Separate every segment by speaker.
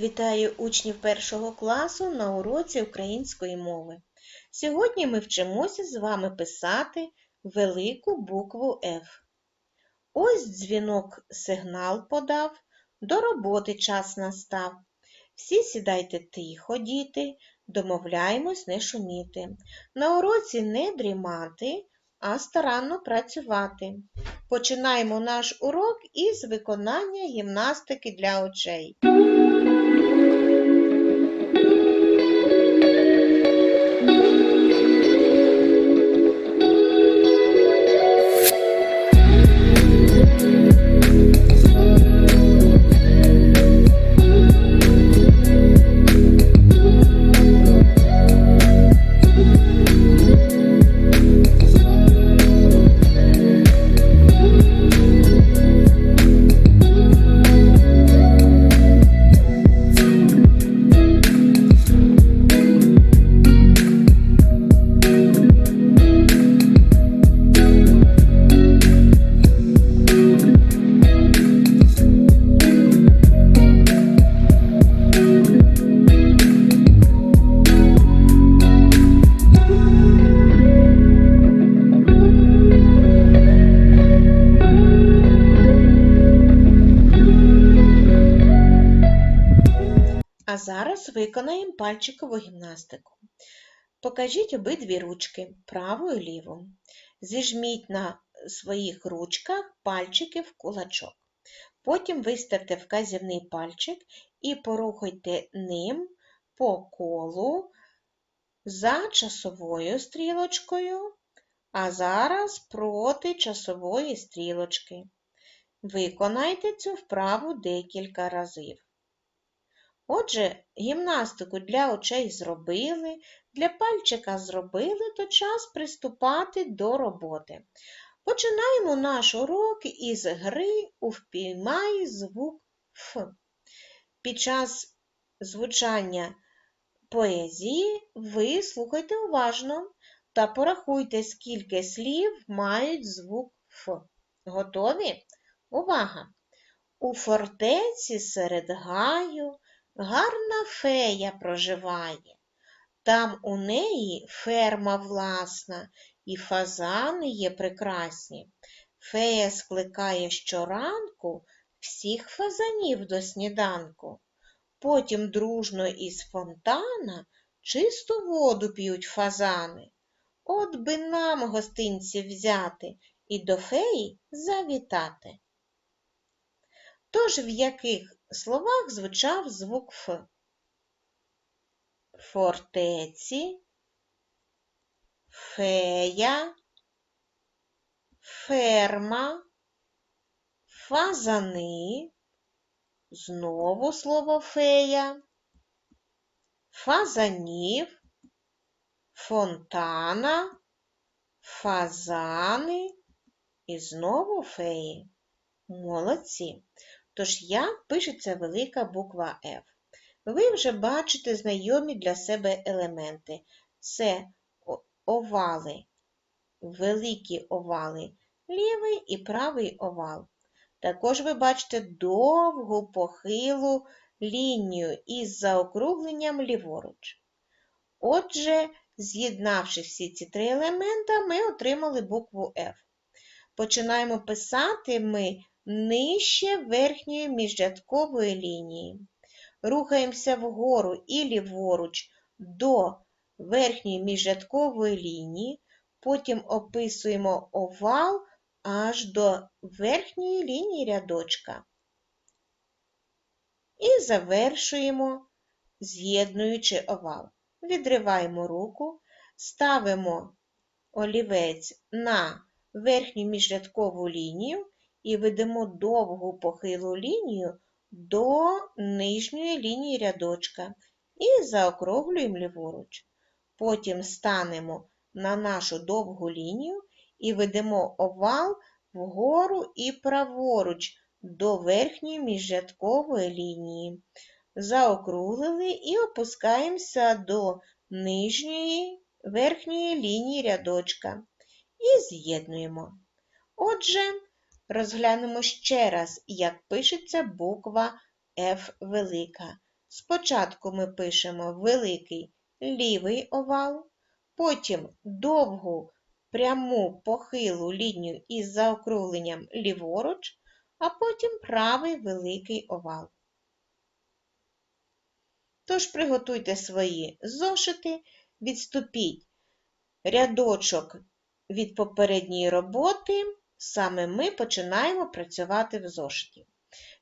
Speaker 1: Вітаю учнів першого класу на уроці української мови. Сьогодні ми вчимося з вами писати велику букву F. Ось дзвінок сигнал подав, до роботи час настав. Всі сідайте тихо, діти, домовляємось не шуміти. На уроці не дрімати, а старанно працювати. Починаємо наш урок із виконання гімнастики для очей. Виконаємо пальчикову гімнастику. Покажіть обидві ручки праву і ліву. Зіжміть на своїх ручках пальчики в кулачок. Потім виставте вказівний пальчик і порухайте ним по колу за часовою стрілочкою, а зараз проти часової стрілочки. Виконайте цю вправу декілька разів. Отже, гімнастику для очей зробили, для пальчика зробили, то час приступати до роботи. Починаємо наш урок із гри у впіймай звук Ф. Під час звучання поезії ви слухайте уважно та порахуйте, скільки слів мають звук Ф. Готові? Увага! У фортеці серед гаю гарна фея проживає. Там у неї ферма власна, і фазани є прекрасні. Фея скликає щоранку всіх фазанів до сніданку. Потім дружно із фонтана чисту воду п'ють фазани. От би нам гостинці взяти і до феї завітати. Тож в яких словах звучав звук Ф? Фортеці, фея, ферма, фазани, знову слово фея, фазанів, фонтана, фазани і знову феї. Молодці. Тож як пишеться велика буква F? Ви вже бачите знайомі для себе елементи. Це овали, великі овали, лівий і правий овал. Також ви бачите довгу похилу лінію із заокругленням ліворуч. Отже, з'єднавши всі ці три елемента, ми отримали букву F. Починаємо писати ми нижче верхньої міжрядкової лінії. Рухаємося вгору і ліворуч до верхньої міжрядкової лінії, потім описуємо овал аж до верхньої лінії рядочка. І завершуємо, з'єднуючи овал. Відриваємо руку, ставимо олівець на верхню міжрядкову лінію і ведемо довгу похилу лінію до нижньої лінії рядочка і заокруглюємо ліворуч. Потім станемо на нашу довгу лінію і ведемо овал вгору і праворуч до верхньої міжрядкової лінії. Заокруглили і опускаємося до нижньої верхньої лінії рядочка і з'єднуємо. Отже, розглянемо ще раз, як пишеться буква F велика. Спочатку ми пишемо великий лівий овал, потім довгу пряму похилу лінію із заокругленням ліворуч, а потім правий великий овал. Тож приготуйте свої зошити, відступіть рядочок від попередньої роботи, саме ми починаємо працювати в зошиті.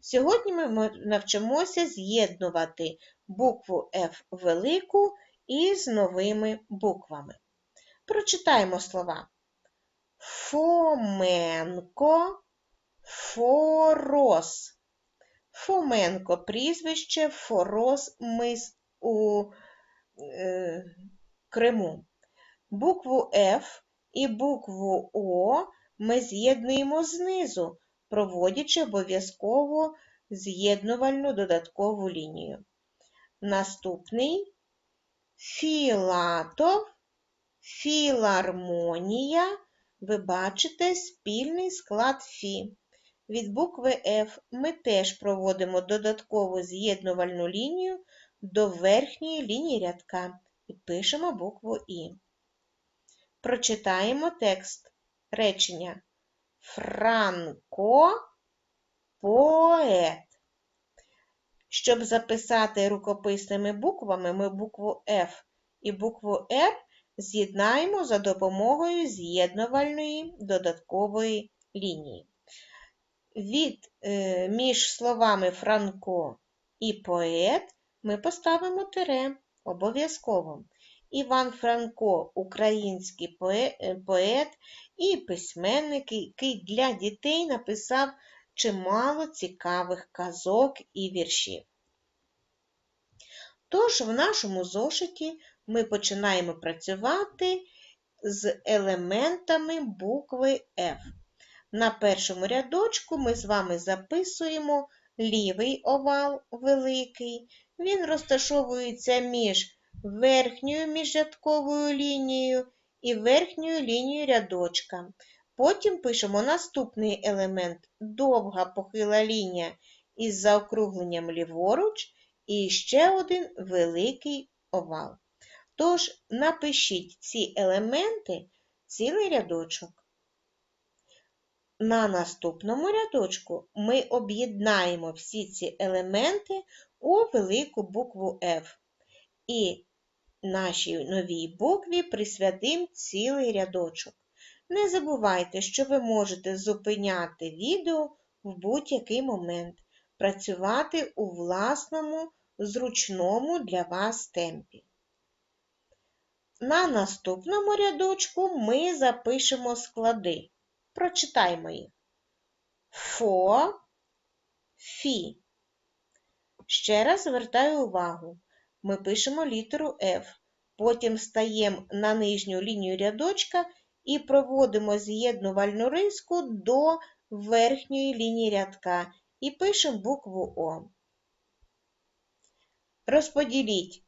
Speaker 1: Сьогодні ми навчимося з'єднувати букву F велику із новими буквами. Прочитаємо слова. Фоменко, Форос. Фоменко прізвище, Форос мис у е, Криму. Букву F і букву О ми з'єднуємо знизу, проводячи обов'язково з'єднувальну додаткову лінію. Наступний Філатов, філармонія. Ви бачите спільний склад Фі. Від букви F ми теж проводимо додаткову з'єднувальну лінію до верхньої лінії рядка і пишемо букву І. Прочитаємо текст речення Франко поет. Щоб записати рукописними буквами, ми букву F і букву R з'єднаємо за допомогою з'єднувальної додаткової лінії. Від, е, Між словами Франко і поет ми поставимо тире обов'язково. Іван Франко український е, поет і письменник, який для дітей написав чимало цікавих казок і віршів. Тож в нашому зошиті ми починаємо працювати з елементами букви F. На першому рядочку ми з вами записуємо лівий овал великий. Він розташовується між верхньою міжрядковою лінією і верхньою лінією рядочка. Потім пишемо наступний елемент довга похила лінія із заокругленням ліворуч, і ще один великий овал. Тож напишіть ці елементи цілий рядочок. На наступному рядочку ми об'єднаємо всі ці елементи у велику букву F. І нашій новій букві присвятимо цілий рядочок. Не забувайте, що ви можете зупиняти відео в будь-який момент, працювати у власному, зручному для вас темпі. На наступному рядочку ми запишемо склади. Прочитаймо їх. Фо, фі. Ще раз звертаю увагу. Ми пишемо літеру F, потім стаємо на нижню лінію рядочка і проводимо з'єднувальну риску до верхньої лінії рядка і пишемо букву О. Розподіліть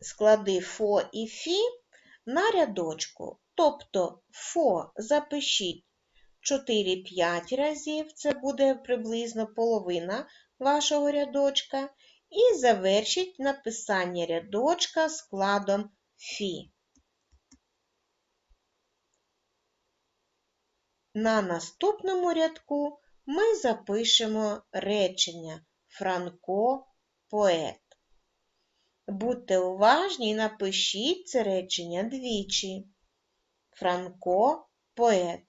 Speaker 1: склади ФО і ФІ на рядочку. Тобто ФО запишіть 4-5 разів, це буде приблизно половина вашого рядочка, і завершіть написання рядочка складом Фі. На наступному рядку ми запишемо речення Франко поет. Будьте уважні і напишіть це речення двічі. Франко поет.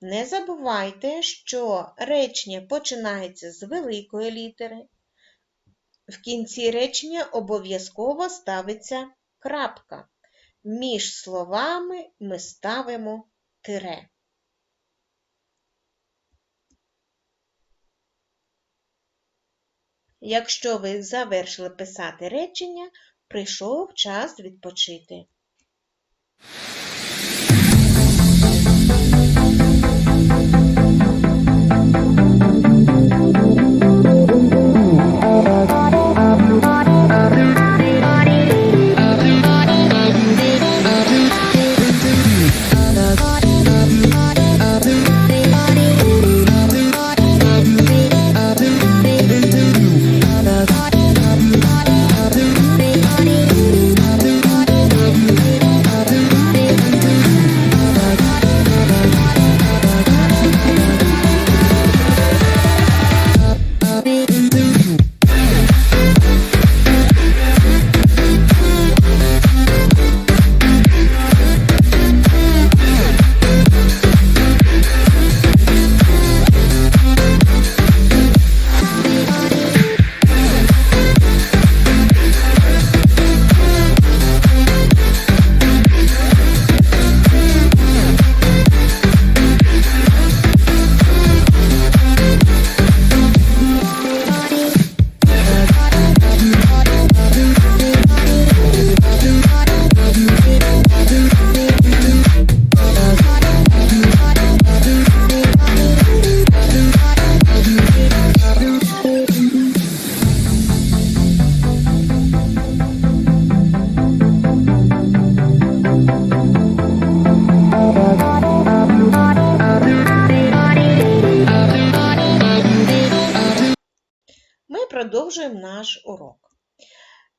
Speaker 1: Не забувайте, що речення починається з великої літери. В кінці речення обов'язково ставиться крапка. Між словами ми ставимо тире. Якщо ви завершили писати речення, прийшов час відпочити.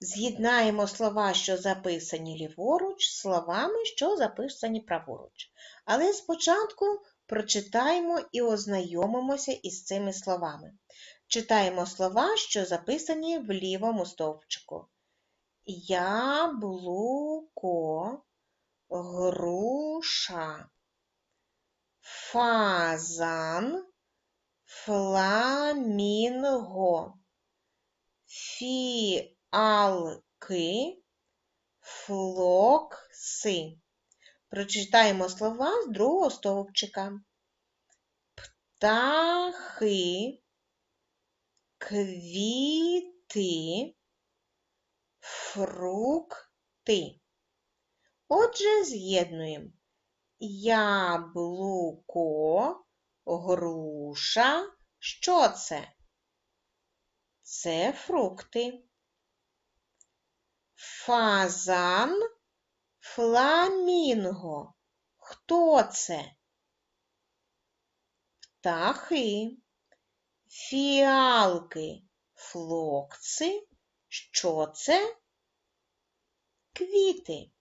Speaker 1: З'єднаємо слова, що записані ліворуч, з словами, що записані праворуч. Але спочатку прочитаємо і ознайомимося із цими словами. Читаємо слова, що записані в лівому стовпчику. Яблуко, груша, фазан, фламінго, фіалки, флокси. Прочитаємо слова з другого стовпчика. Птахи, квіти, фрукти. Отже, з'єднуємо яблуко, груша. Що це? Це фрукти. Фазан, фламінго. Хто це? Птахи, фіалки, флокси. Що це? Квіти.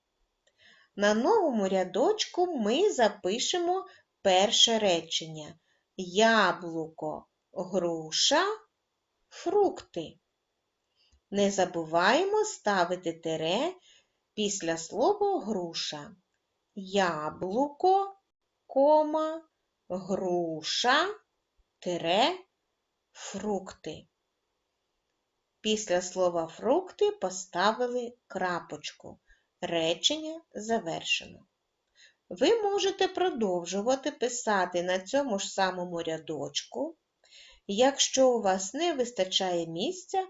Speaker 1: На новому рядочку ми запишемо перше речення яблуко, груша, фрукти. Не забуваємо ставити тире після слова груша. Яблуко, кома, груша, тире, фрукти. Після слова фрукти поставили крапочку. Речення завершено. Ви можете продовжувати писати на цьому ж самому рядочку. Якщо у вас не вистачає місця,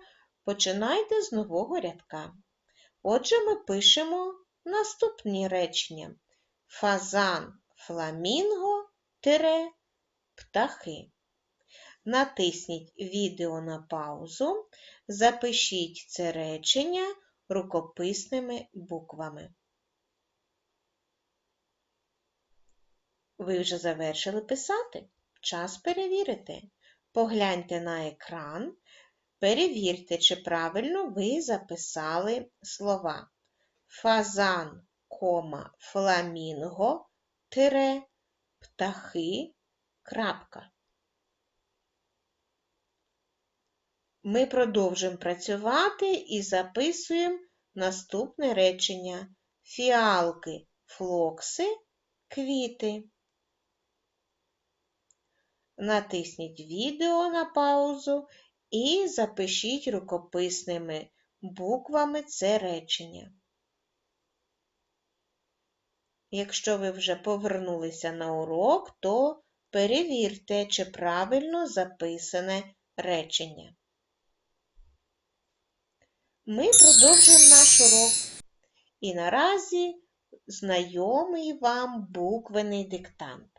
Speaker 1: починайте з нового рядка. Отже, ми пишемо наступні речення: фазан, фламінго, тире, птахи. Натисніть відео на паузу, запишіть це речення рукописними буквами. Ви вже завершили писати? Час перевірити. Погляньте на екран, перевірте, чи правильно ви записали слова фазан, кома, фламінго, тире, птахи, крапка. Ми продовжуємо працювати і записуємо наступне речення фіалки, флокси, квіти. Натисніть відео на паузу і запишіть рукописними буквами це речення. Якщо ви вже повернулися на урок, то перевірте, чи правильно записане речення. Ми продовжуємо наш урок. І наразі знайомий вам буквений диктант.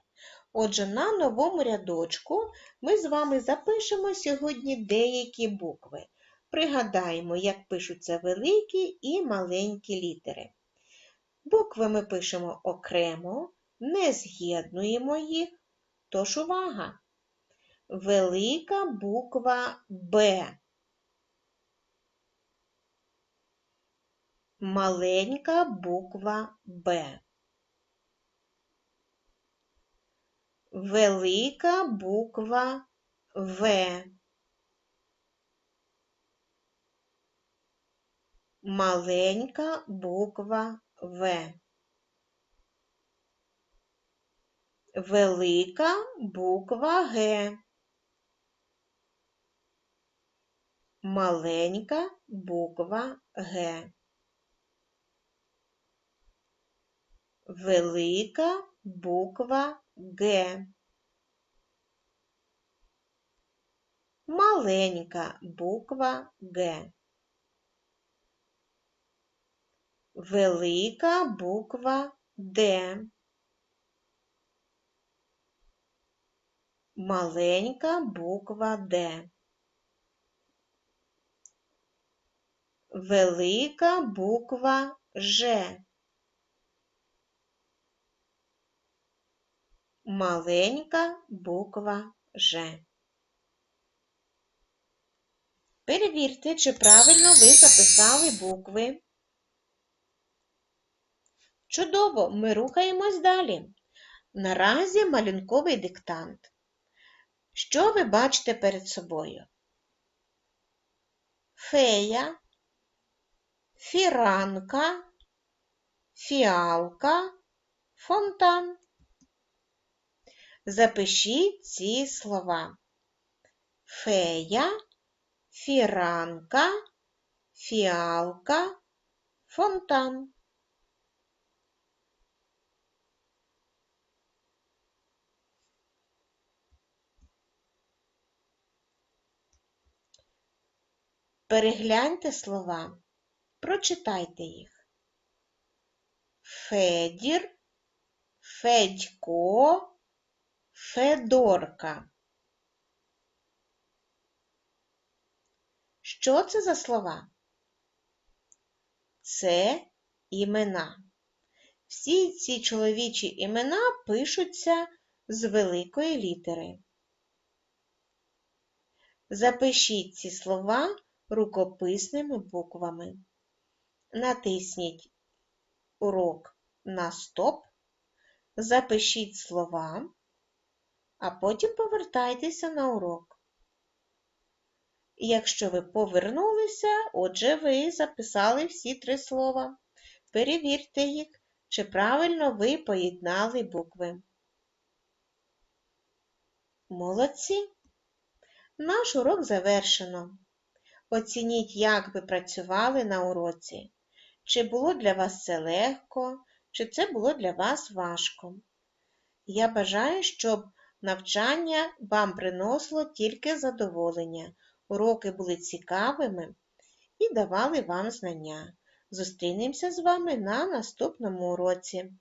Speaker 1: Отже, на новому рядочку ми з вами запишемо сьогодні деякі букви. Пригадаємо, як пишуться великі і маленькі літери. Букви ми пишемо окремо, не з'єднуємо їх, тож увага! Велика буква Б. Маленька буква Б. Велика буква В. Маленька буква В. Велика буква Г. Маленька буква Г. Велика буква Г. Маленька буква Г. Велика буква Д. Маленька буква Д. Велика буква Ж. Маленька буква Ж. Перевірте, чи правильно ви записали букви. Чудово, ми рухаємось далі. Наразі малюнковий диктант. Що ви бачите перед собою? Фея, фіранка, фіалка, фонтан. Запишіть ці слова. Фея, фіранка, фіалка, фонтан. Перегляньте слова, прочитайте їх. Федір, Федько, Федорка. Що це за слова? Це імена. Всі ці чоловічі імена пишуться з великої літери. Запишіть ці слова рукописними буквами. Натисніть урок на стоп, запишіть слова, а потім повертайтеся на урок. Якщо ви повернулися, отже, ви записали всі три слова. Перевірте їх, чи правильно ви поєднали букви. Молодці! Наш урок завершено. Оцініть, як ви працювали на уроці. Чи було для вас це легко, чи це було для вас важко. Я бажаю, щоб навчання вам приносило тільки задоволення, уроки були цікавими і давали вам знання. Зустрінемося з вами на наступному уроці.